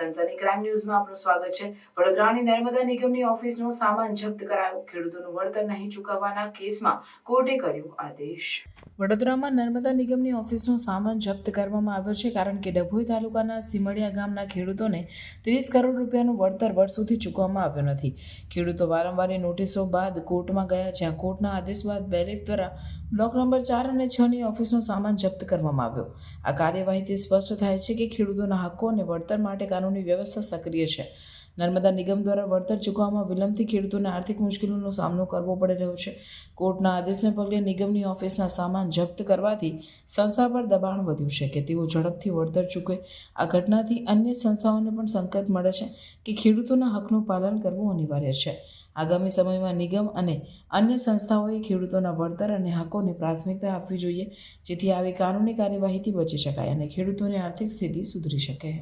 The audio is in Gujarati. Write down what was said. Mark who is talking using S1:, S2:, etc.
S1: રાજધાની ક્રાઇમ ન્યૂઝમાં આપનું સ્વાગત છે. વડોદરાની નર્મદા નિગમની ઓફિસનો સામાન જપ્ત કરાયો. ખેડૂતોનું વળતર નહીં ચૂકવવાના કેસમાં કોર્ટે કર્યો આદેશ. વડોદરામાં નર્મદા નિગમની ઓફિસનો સામાન જપ્ત કરવામાં આવ્યો છે કારણ કે ડભોઈ તાલુકાના સિમડિયા ગામના ખેડૂતોને ત્રીસ કરોડ રૂપિયાનું વળતર વર્ષોથી ચૂકવવામાં આવ્યું નથી. ખેડૂતો વારંવાર નોટિસો બાદ કોર્ટમાં ગયા જ્યાં કોર્ટના આદેશ બાદ બેરેફ દ્વારા બ્લોક નંબર ચાર અને છની ઓફિસનો સામાન જપ્ત કરવામાં આવ્યો. આ કાર્યવાહીથી સ્પષ્ટ થાય છે કે ખેડૂતોના હક્કો અને વળતર માટે કાનૂની વ્યવસ્થા સક્રિય છે. નર્મદા નિગમ દ્વારા વળતર ચૂકવવામાં વિલંબથી ખેડૂતોને આર્થિક મુશ્કેલીનો સામનો કરવો પડી રહ્યો છે. કોર્ટના આદેશને પગલે નિગમની ઓફિસના સામાન જપ્ત કરવાથી સંસ્થા પર દબાણ વધ્યું છે કે તેઓ ઝડપથી વળતર ચૂકવે. આ ઘટનાથી અન્ય સંસ્થાઓને પણ સંકેત મળે છે કે ખેડૂતોના હકનું પાલન કરવું અનિવાર્ય છે. આગામી સમયમાં નિગમ અને અન્ય સંસ્થાઓએ ખેડૂતોના વળતર અને હકોને પ્રાથમિકતા આપવી જોઈએ, જેથી આવી કાનૂની કાર્યવાહીથી બચી શકાય અને ખેડૂતોની આર્થિક સ્થિતિ સુધરી શકે.